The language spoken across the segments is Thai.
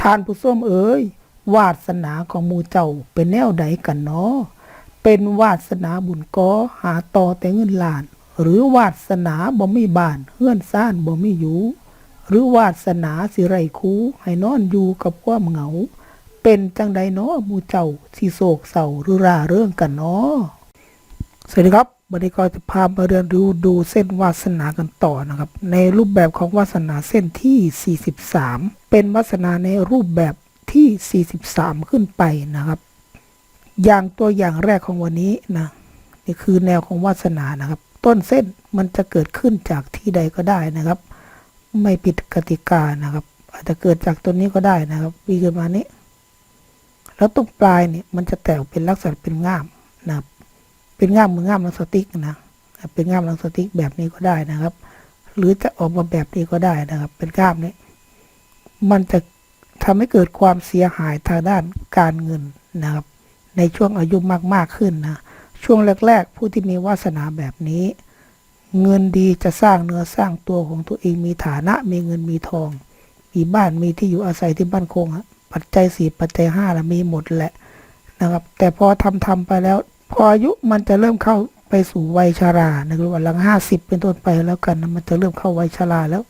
ทานผู้ส้มเอ๋ย วาสนาของมูเจ้าเป็นแนวใดกันเนาะเป็นวาสนาบุญกอหาต่อแต่เงินล้าน หรือวาสนาบ่มีบ้านเฮือนซ่านบ่มีอยู่ หรือวาสนาสิไรคูให้นอนอยู่กับความเหงา เป็นจังใดเนาะมูเจ้าสิโศกเศร้าหรือราเรื่องกันเนาะสวัสดีครับ วันนี้ก็จะพามาเรียนรู้ดูเส้นวาสนากันต่อนะครับ ในรูปแบบของวาสนาเส้นที่ 43 เป็นวาสนาในรูปแบบที่ 43 ขึ้นไปนะครับ อย่างตัวอย่างแรกของวันนี้นะนี่คือแนวของวาสนานะครับ ต้นเส้นมันจะเกิดขึ้นจากที่ใดก็ได้นะครับ ไม่ผิดกติกานะครับ อาจจะเกิดจากต้นนี้ก็ได้นะครับวีขึ้นมานี้ แล้วตรงปลายเนี่ยมันจะแตกเป็นลักษณะเป็นง่ามนะครับ เป็นง่ามมือง่ามหนังสติ๊กนะเป็นง่ามหนังสติ๊กแบบนี้ก็ได้นะครับ หรือจะออกมาแบบนี้ก็ได้นะครับ เป็นง่ามนี้ มันจะทำให้เกิดความเสียหายทางด้านการเงินนะครับ ในช่วงอายุมากๆขึ้นนะช่วงแรก ๆ ผู้ที่มีวาสนาแบบนี้ เงินดีจะสร้างเนื้อสร้างตัวของตัวเองมีฐานะมีเงินมีทอง มีบ้านมีที่อยู่อาศัยที่บ้านคงอะปัจจัยสี่ปัจจัยห้าละมีหมดแหละนะครับ แต่พอทำทำไปแล้ว พออายุมันจะเริ่มเข้าไปสู่วัยชารานะครับหลังห้าสิบเป็นต้นไปแล้วกันนะมันจะเริ่มเข้าวัยชาราแล้ว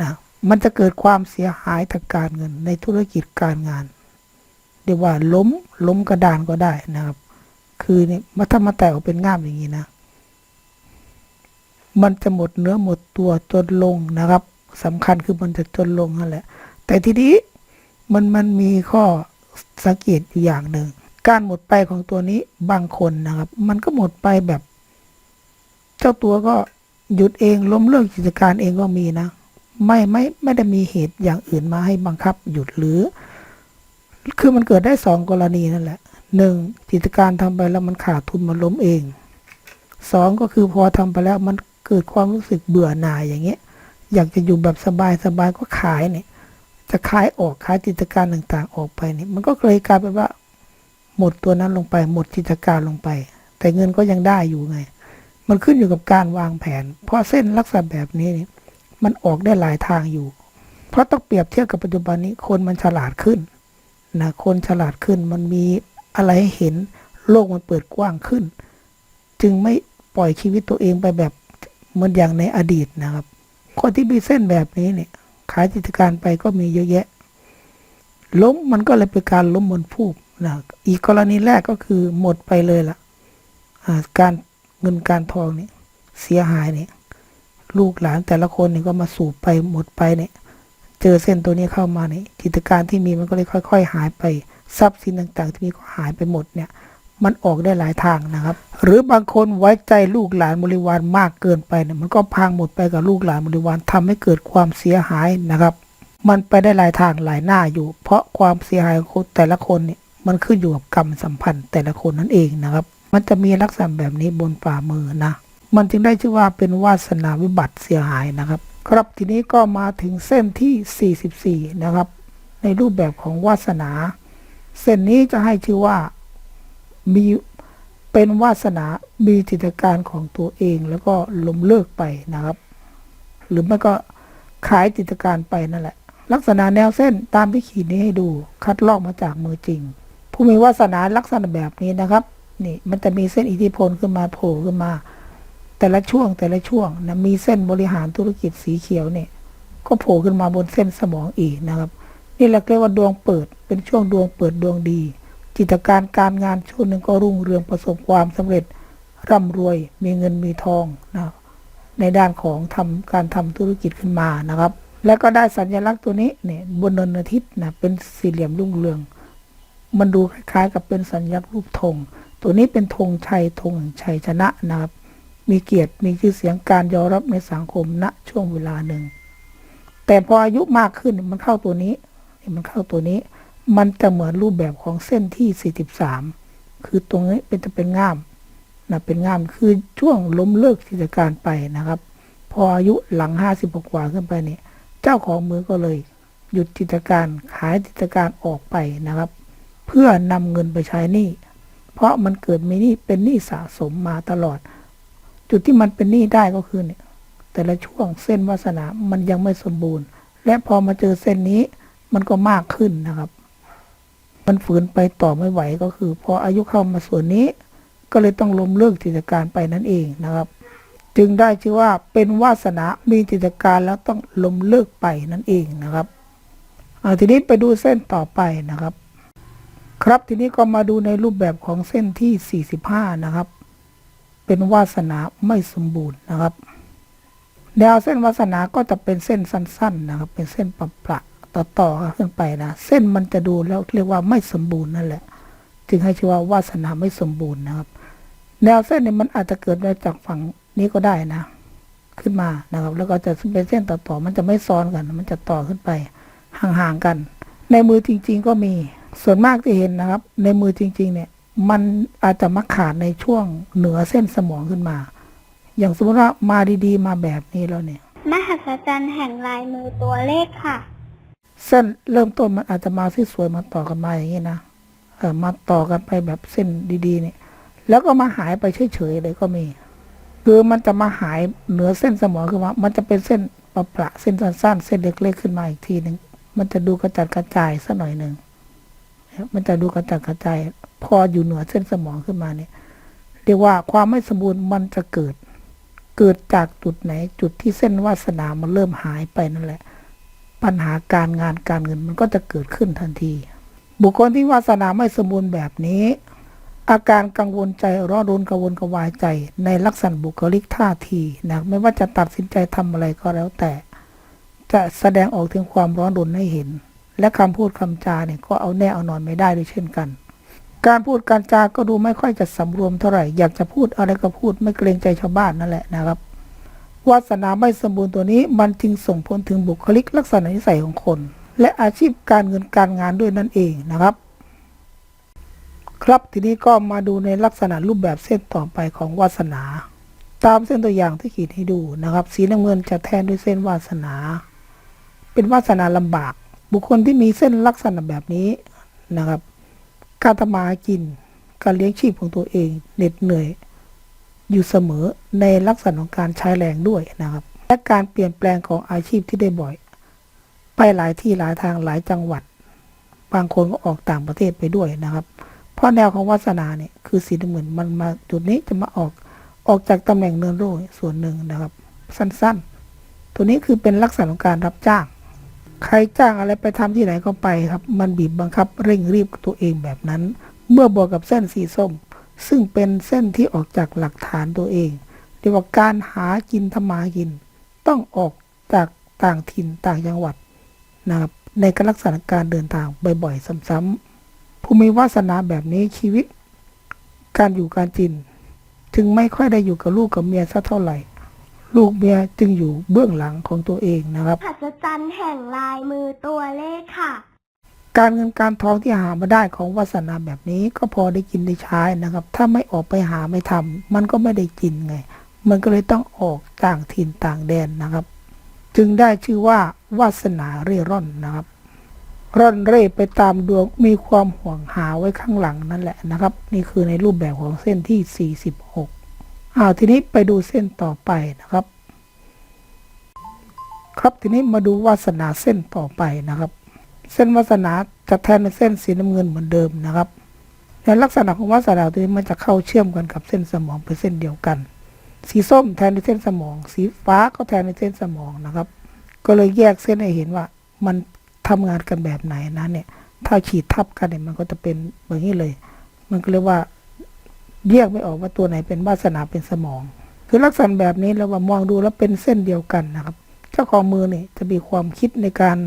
นะมันจะเกิดความเสียหายทางการเงินในธุรกิจการงานเรียกว่าล้มล้มกระดานก็ได้นะครับ คือเนี่ยมาถ้ามาแตกออกเป็นง่ามอย่างนี้นะ มันจะหมดเนื้อหมดตัวจนลงนะครับสำคัญคือมันจะจนลงนั่นแหละ แต่ทีนี้มันมันมีข้อสังเกตอยู่อย่างหนึ่ง การหมดไปของตัวนี้บางคนนะครับ มันก็หมดไปแบบ เจ้าตัวก็หยุดเองล้มเลิกกิจการเองก็มีนะ ไม่ไม่ไม่ได้มีเหตุอย่างอื่นมาให้บังคับ หยุดหรือ คือมันเกิดได้สองกรณีนั่นแหละหนึ่งกิจการทำไปแล้วมันขาดทุนมันล้มเองสองก็คือพอทำไปแล้วมันเกิดความรู้สึกเบื่อหน่ายอย่างเงี้ย อยากจะอยู่แบบสบายสบายก็ขายเนี่ย จะขายออกขายกิจการต่างๆออกไปเนี่ย มันก็เลยกลายเป็นว่า หมดตัวนั้นลงไป หมดกิจการลงไป แต่เงินก็ยังได้อยู่ไง มันขึ้นอยู่กับการวางแผน เพราะเส้นลักษณะแบบนี้นี่มันออกได้หลายทางอยู่ เพราะต้องเปรียบเทียบกับปัจจุบันนี้คนมันฉลาดขึ้นนะคนฉลาดขึ้นมันมีอะไรให้เห็นโลกมันเปิดกว้างขึ้น จึงไม่ปล่อยชีวิตตัวเองไปแบบเหมือนอย่างในอดีตนะครับ คนที่มีเส้นแบบนี้เนี่ย ขายกิจการไปก็มีเยอะแยะ ล้มมันก็เลยเป็นการล้มบนผูก นะอีกกรณีแรกก็คือหมดไปเลยละ่ะการเงินการทองเนี่ยเสียหายเนี่ยลูกหลานแต่ละคนเนี่ยก็มาสูบไปหมดไปเนี่ย เจอเส้นตัวนี้เข้ามาเนี่ยกิจการที่มีมันก็เลยค่อย ๆ หายไปทรัพย์สินต่างๆ ที่มีก็หายไปหมดเนี่ยมันออกได้หลายทางนะครับ หรือบางคนไว้ใจลูกหลานบริวารมากเกินไปเนี่ยมันก็พังหมดไปกับลูกหลานบริวารทำให้เกิดความเสียหายนะครับ มันไปได้หลายทางหลายหน้าอยู่ เพราะความเสียหายของคนแต่ละคนเนี่ย มันขึ้นอยู่กับกรรมสัมพันธ์แต่ละคนนั่นเองนะครับ มันจะมีลักษณะแบบนี้บนฝ่ามือนะ มันจึงได้ชื่อว่าเป็นวาสนาวิบัติเสียหายนะครับ ครับทีนี้ก็มาถึงเส้นที่ 44 นะครับ ในรูปแบบของวาสนา เส้นนี้จะให้ชื่อว่ามีเป็นวาสนา มีจิตการของตัวเองแล้วก็ล้มเลิกไปนะครับ หรือไม่ก็ขายจิตการไปนั่นแหละ ลักษณะแนวเส้นตามที่ขีดนี้ให้ดู คัดลอกมาจากมือจริง ผู้มีวาสนาลักษณะแบบนี้นะครับ นี่มันจะมีเส้นอิทธิพลขึ้นมาโผล่ขึ้นมา แต่ละช่วงแต่ละช่วงนะมีเส้นบริหารธุรกิจสีเขียวเนี่ยก็โผล่ขึ้นมาบนเส้นสมองอีกนะครับนี่แหละเรียกว่าดวงเปิดเป็นช่วงดวงเปิดดวงดี จิตการการงานช่วงหนึ่งก็รุ่งเรืองประสบความสำเร็จร่ำรวยมีเงินมีทองนะในด้านของทำการทำธุรกิจขึ้นมานะครับ แล้วก็ได้สัญลักษณ์ตัวนี้เนี่ยบนนนอาทิตย์นะเป็นสี่เหลี่ยมรุ่งเรือง มันดูคล้ายๆ กับเป็นสัญลักษณ์รูปธง ตัวนี้เป็นธงชัยธงแห่งชัยชนะนะครับ มีเกียรติมีชื่อเสียงการยอมรับในสังคมณช่วงเวลาหนึ่ง แต่พออายุมากขึ้นมันเข้าตัวนี้ มันเข้าตัวนี้ มันจะเหมือนรูปแบบของเส้นที่ 43 คือตรงนี้เป็นจะเป็นง่ามนะเป็นง่ามคือช่วงล้มเลิกกิจการไปนะครับ พออายุหลัง 50กว่าขึ้นไปเนี่ย เจ้าของมือก็เลย หยุดกิจการขายกิจการออกไปนะครับ เพื่อนำเงินไปใช้หนี้เพราะมันเกิดมีหนี้เป็นหนี้สะสมมาตลอด จุดที่มันเป็นหนี้ได้ก็คือเนี่ยแต่ละช่วงเส้นวาสนา มันยังไม่สมบูรณ์ และพอมาเจอเส้นนี้มันก็มากขึ้นนะครับ มันฝืนไปต่อไม่ไหวก็คือ พออายุเข้ามาส่วนนี้ ก็เลยต้องล้มเลิกกิจการไปนั่นเองนะครับ จึงได้ชื่อว่าเป็นวาสนา มีกิจการแล้วต้องล้มเลิกไปนั่นเองนะครับทีนี้ไปดูเส้นต่อไปนะครับ ครับทีนี้ก็มาดูในรูปแบบของเส้นที่ 45 นะครับ เป็นวาสนาไม่สมบูรณ์นะครับ แนวเส้นวาสนาก็จะเป็นเส้นสั้น ๆนะครับ เป็นเส้นปะปะต่อต่อๆขึ้นไปนะเส้นมันจะดูแล้วเรียกว่าไม่สมบูรณ์นั่นแหละ จึงให้ชื่อว่าวาสนาไม่สมบูรณ์นะครับ แนวเส้นเนี่ยมันอาจจะเกิดมาจากฝั่งนี้ก็ได้นะ ขึ้นมานะครับ แล้วก็จะเป็นเส้นต่อๆมันจะไม่ซ้อนกัน มันจะต่อขึ้นไปห่างๆกัน ในมือจริง ๆ ก็มี ส่วนมากที่เห็นนะครับ ในมือจริง ๆ เนี่ย มันอาจจะมาขาดในช่วงเหนือเส้นสมองขึ้นมา อย่างสมมติว่ามาดีๆ มาแบบนี้แล้วเนี่ย มหัศจรรย์แห่งลายมือตัวเลขค่ะ เส้นเริ่มต้นมันอาจจะมาที่สวยมาต่อกันมาอย่างนี้นะเออมาต่อกันไปแบบเส้นดี ๆ เนี่ย แล้วก็มาหายไปเฉยๆเลยก็มี คือมันจะมาหายเหนือเส้นสมองคือว่า มันจะเป็นเส้นประประเส้นสั้นๆเส้นเล็กๆขึ้นมาอีกทีหนึ่งมันจะดูกระจัดกระจายสักหน่อยหนึ่ง มันจะดูกระจัดกระจายพออยู่เหนือเส้นสมองขึ้นมาเนี่ย เรียกว่าความไม่สมบูรณ์มันจะเกิด เกิดจากจุดไหน จุดที่เส้นวาสนามันเริ่มหายไปนั่นแหละ ปัญหาการงานการเงินมันก็จะเกิดขึ้นทันที บุคคลที่วาสนาไม่สมบูรณ์แบบนี้ อาการกังวลใจร้อนรนกังวลกวายใจ ในลักษณะบุคลิกท่าทีนะไม่ว่าจะตัดสินใจทำอะไรก็แล้วแต่ จะแสดงออกถึงความร้อนรนให้เห็น และคำพูดคำจาเนี่ยก็เอาแน่เอานอนไม่ได้ด้วยเช่นกัน การพูดการจาก็ดูไม่ค่อยจะสำรวมเท่าไหร่ อยากจะพูดอะไรก็พูดไม่เกรงใจชาวบ้านนั่นแหละนะครับวาสนาไม่สมบูรณ์ตัวนี้มันจึงส่งผลถึงบุคลิกลักษณะนิสัยของคน และอาชีพการเงินการงานด้วยนั่นเองนะครับ ครับทีนี้ก็มาดูในลักษณะรูปแบบเส้นต่อไปของวาสนา ตามเส้นตัวอย่างที่ขีดให้ดูนะครับ สีน้ำเงินจะแทนด้วยเส้นวาสนา เป็นวาสนาลำบาก บุคคลที่มีเส้นลักษณะแบบนี้นะครับ การทำมาหากิน การเลี้ยงชีพของตัวเองเหน็ดเหนื่อย อยู่เสมอในลักษณะของการใช้แรงด้วยนะครับ และการเปลี่ยนแปลงของอาชีพที่ได้บ่อย ไปหลายที่หลายทางหลายจังหวัด บางคนก็ออกต่างประเทศไปด้วยนะครับ เพราะแนวของวาสนาเนี่ยคือสีน้ำเงินมันมาจุดนี้จะมาออกออกจากตำแหน่งเนินโรยส่วนหนึ่งนะครับ สั้นๆ ตัวนี้คือเป็นลักษณะของการรับจ้าง ใครจ้างอะไรไปทำที่ไหนก็ไปครับ มันบีบบังคับเร่งรีบตัวเองแบบนั้น เมื่อบวกกับเส้นสีส้ม ซึ่งเป็นเส้นที่ออกจากหลักฐานตัวเองเรียกว่าการหากินทำมากิน ต้องออกจากต่างถิ่นต่างจังหวัดนะครับในการลักษณะการเดินทางบ่อยๆซ้ำๆผู้มีวาสนาแบบนี้ชีวิต การอยู่การกินจึงไม่ค่อยได้อยู่กับลูกกับเมียสักเท่าไหร่ ลูกเมียจึงอยู่เบื้องหลังของตัวเองนะครับมหัศจรรย์แห่งลายมือตัวเลขค่ะ การเงินการทองที่หามาได้ของวาสนาแบบนี้ก็พอได้กินได้ใช้นะครับ ถ้าไม่ออกไปหาไม่ทำมันก็ไม่ได้กินไง มันก็เลยต้องออกต่างถิ่นต่างแดนนะครับ จึงได้ชื่อว่าวาสนาเร่ร่อนนะครับ ร่อนเร่ไปตามดวงมีความห่วงหาไว้ข้างหลังนั่นแหละนะครับ นี่คือในรูปแบบของเส้นที่ 46 อ้าทีนี้ไปดูเส้นต่อไปนะครับ ครับทีนี้มาดูวาสนาเส้นต่อไปนะครับ เส้นวาสนาจะแทนในเส้นสีน้ำเงินเหมือนเดิมนะครับในลักษณะของวาสนาตัวนี้มันจะเข้าเชื่อมกันกับเส้นสมองเป็นเส้นเดียวกัน สีส้มแทนในเส้นสมอง สีฟ้าก็แทนในเส้นสมองนะครับ ก็เลยแยกเส้นให้เห็นว่ามันทำงานกันแบบไหนนะเนี่ยถ้าฉีดทับกันเนี่ยมันก็จะเป็นแบบนี้เลย มันก็เรียกว่า แยกไม่ออกว่าตัวไหนเป็นวาสนาเป็นสมอง คือลักษณะแบบนี้เราว่ามองดูแล้วเป็นเส้นเดียวกันนะครับ เจ้าของมือเนี่ยจะมีความคิดในการ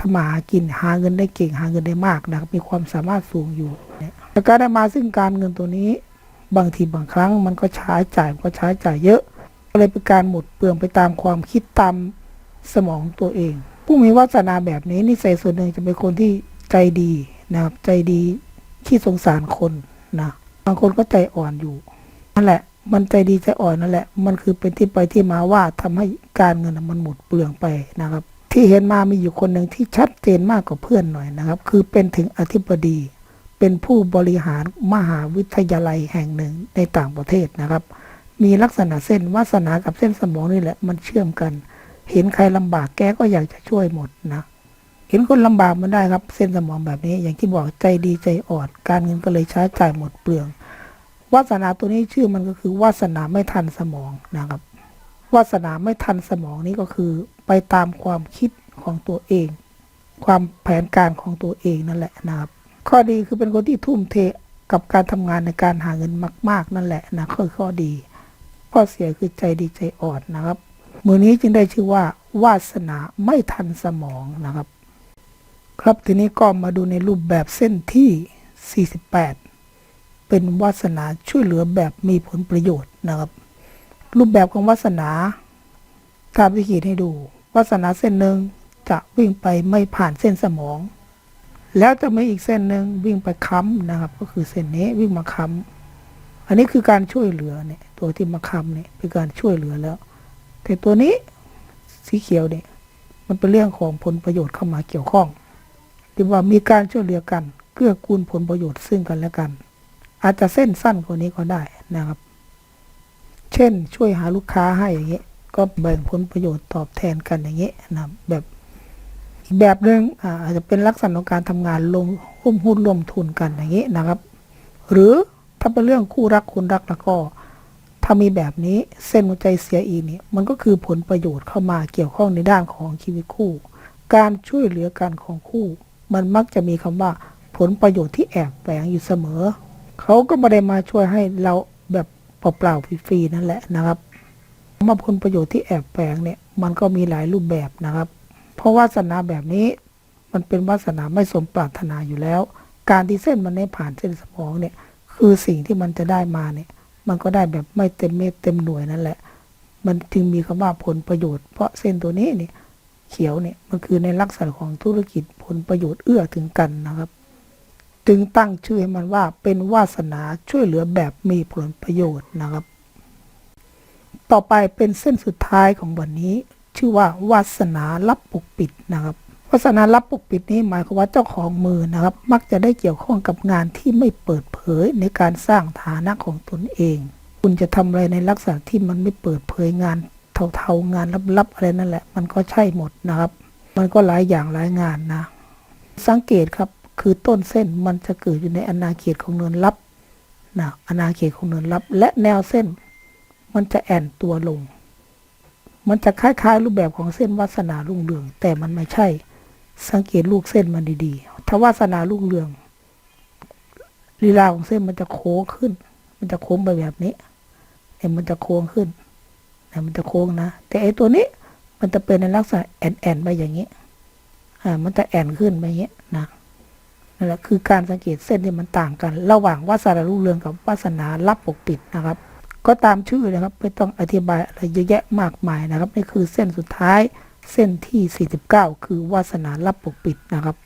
ทำมาหากินหาเงินได้เก่งหาเงินได้มากนะครับมีความสามารถสูงอยู่แต่การได้มาซึ่งการเงินตัวนี้ บางทีบางครั้งมันก็ใช้จ่ายมันก็ใช้จ่ายเยอะก็เลยเป็นการหมดเปลืองไปตามความคิดตามสมองตัวเอง ผู้มีวาสนาแบบนี้นิสัยส่วนหนึ่งจะเป็นคนที่ใจดีนะครับใจดีที่สงสารคนนะ บางคนก็ใจอ่อนอยู่นั่นแหละ มันใจดีใจอ่อนนั่นแหละ มันคือเป็นที่ไปที่มาว่าทำให้การเงินมันหมดเปลืองไปนะครับ ที่เห็นมามีอยู่คนหนึ่งที่ชัดเจนมากกว่าเพื่อนหน่อยนะครับ คือเป็นถึงอธิบดี เป็นผู้บริหารมหาวิทยาลัยแห่งหนึ่งในต่างประเทศนะครับ มีลักษณะเส้นวาสนากับเส้นสมองนี่แหละ มันเชื่อมกัน เห็นใครลำบากแกก็อยากจะช่วยหมดนะเห็นคนลำบากมันได้ครับ เส้นสมองแบบนี้อย่างที่บอกใจดีใจอ่อนการเงินก็เลยใช้จ่ายหมดเปลือง วาสนาตัวนี้ชื่อมันก็คือวาสนาไม่ทันสมองนะครับ วาสนาไม่ทันสมองนี้ก็คือไปตามความคิดของตัวเอง ความแผนการของตัวเองนั่นแหละนะครับ ข้อดีคือเป็นคนที่ทุ่มเทกับการทำงานในการหาเงินมาก ๆ นั่นแหละนะคือข้อดีข้อเสียคือใจดีใจอ่อนนะครับ มือนี้จึงได้ชื่อว่า วาสนาไม่ทันสมองนะครับ ครับทีนี้ก็มาดูในรูปแบบเส้นที่ 48 เป็นวาสนาช่วยเหลือแบบมีผลประโยชน์นะครับ รูปแบบของวาสนาตามที่ขีดให้ดูวาสนาเส้นหนึ่งจะวิ่งไปไม่ผ่านเส้นสมอง แล้วจะมีอีกเส้นหนึ่งวิ่งไปค้ำนะครับ ก็คือเส้นนี้วิ่งมาค้ำอันนี้คือการช่วยเหลือเนี่ย ตัวที่มาค้ำเนี่ยเป็นการช่วยเหลือแล้ว แต่ตัวนี้สีเขียวเนี่ยมันเป็นเรื่องของผลประโยชน์เข้ามาเกี่ยวข้องที่ว่ามีการช่วยเหลือกันเกื้อกูลผลประโยชน์ซึ่งกันและกัน อาจจะเส้นสั้นกว่านี้ก็ได้นะครับ เช่นช่วยหาลูกค้าให้อย่างเงี้ยก็แบ่งผลประโยชน์ตอบแทนกันอย่างเงี้ยนะบแบบอีกแบบหนึ่งอาจจะเป็นลักษณะของการทำงานลงหุ้มหุ้นร่วมทุนกันอย่างเงี้ยนะครับ หรือถ้าเป็นเรื่องคู่รักคนรักแล้วก็ถ้ามีแบบนี้เส้นหัวใจเสียอีกนี่มันก็คือผลประโยชน์เข้ามาเกี่ยวข้องในด้านของชีวิตคู่ การช่วยเหลือกันของคู่ มันมักจะมีคำว่าผลประโยชน์ที่แอบแฝงอยู่เสมอ เขาก็ไม่ได้มาช่วยให้เราแบบเปล่าๆฟรีๆนั่นแหละนะครับมาผลประโยชน์ที่แอบแฝงเนี่ยมันก็มีหลายรูปแบบนะครับ เพราะวาสนาแบบนี้มันเป็นวาสนาไม่สมปรารถนาอยู่แล้ว การที่เส้นมันไม่ผ่านเส้นสมองเนี่ยคือสิ่งที่มันจะได้มาเนี่ยมันก็ได้แบบไม่เต็มเม็ดเต็มหน่วยนั่นแหละ มันจึงมีคำว่าผลประโยชน์เพราะเส้นตัวนี้เนี่ยเขียวเนี่ยมันคือในลักษณะของธุรกิจผลประโยชน์เอื้อถึงกันนะครับ จึงตั้งชื่อให้มันว่าเป็นวาสนาช่วยเหลือแบบมีผลประโยชน์นะครับ ต่อไปเป็นเส้นสุดท้ายของวันนี้ ชื่อว่าวาสนารับปกปิดนะครับวาสนารับปกปิดนี้หมายความว่าเจ้าของมือนะครับ มักจะได้เกี่ยวข้องกับงานที่ไม่เปิดเผยในการสร้างฐานะของตนเอง คุณจะทำอะไรในลักษณะที่มันไม่เปิดเผยงานเทาๆงานลับๆอะไรนั่นแหละ มันก็ใช่หมดนะครับ มันก็หลายอย่างหลายงานนะ สังเกตครับ คือต้นเส้นมันจะเกิดอยู่ในอนาเขตของเนินลับนะอนาเขตของเนินลับ และแนวเส้น มันจะแอนตัวลง มันจะคล้ายๆ รูปแบบของเส้นวาสนารุ่งเรือง แต่มันไม่ใช่ สังเกตลูกเส้นมันดีๆถ้าวาสนารุ่งเรืองลีลาของเส้นมันจะโค้งขึ้น มันจะโค้งไปแบบนี้เนี่ยมันจะโค้งขึ้นเนี่ยมันจะโค้งนะ แต่ไอ้ตัวนี้มันจะเป็นในลักษณะแอนแอนไปอย่างนี้ อ่า มันจะแอนขึ้นไปอย่างนี้นะ นั่นแหละคือการสังเกตเส้นที่มันต่างกัน ระหว่างวาสนารุ่งเรืองกับวาสนารับปกปิดนะครับ ก็ตามชื่อนะครับไม่ต้องอธิบายอะไรเยอะแยะมากมายนะครับนี่คือเส้นสุดท้ายเส้นที่ 49 คือวาสนารับปกปิดนะครับ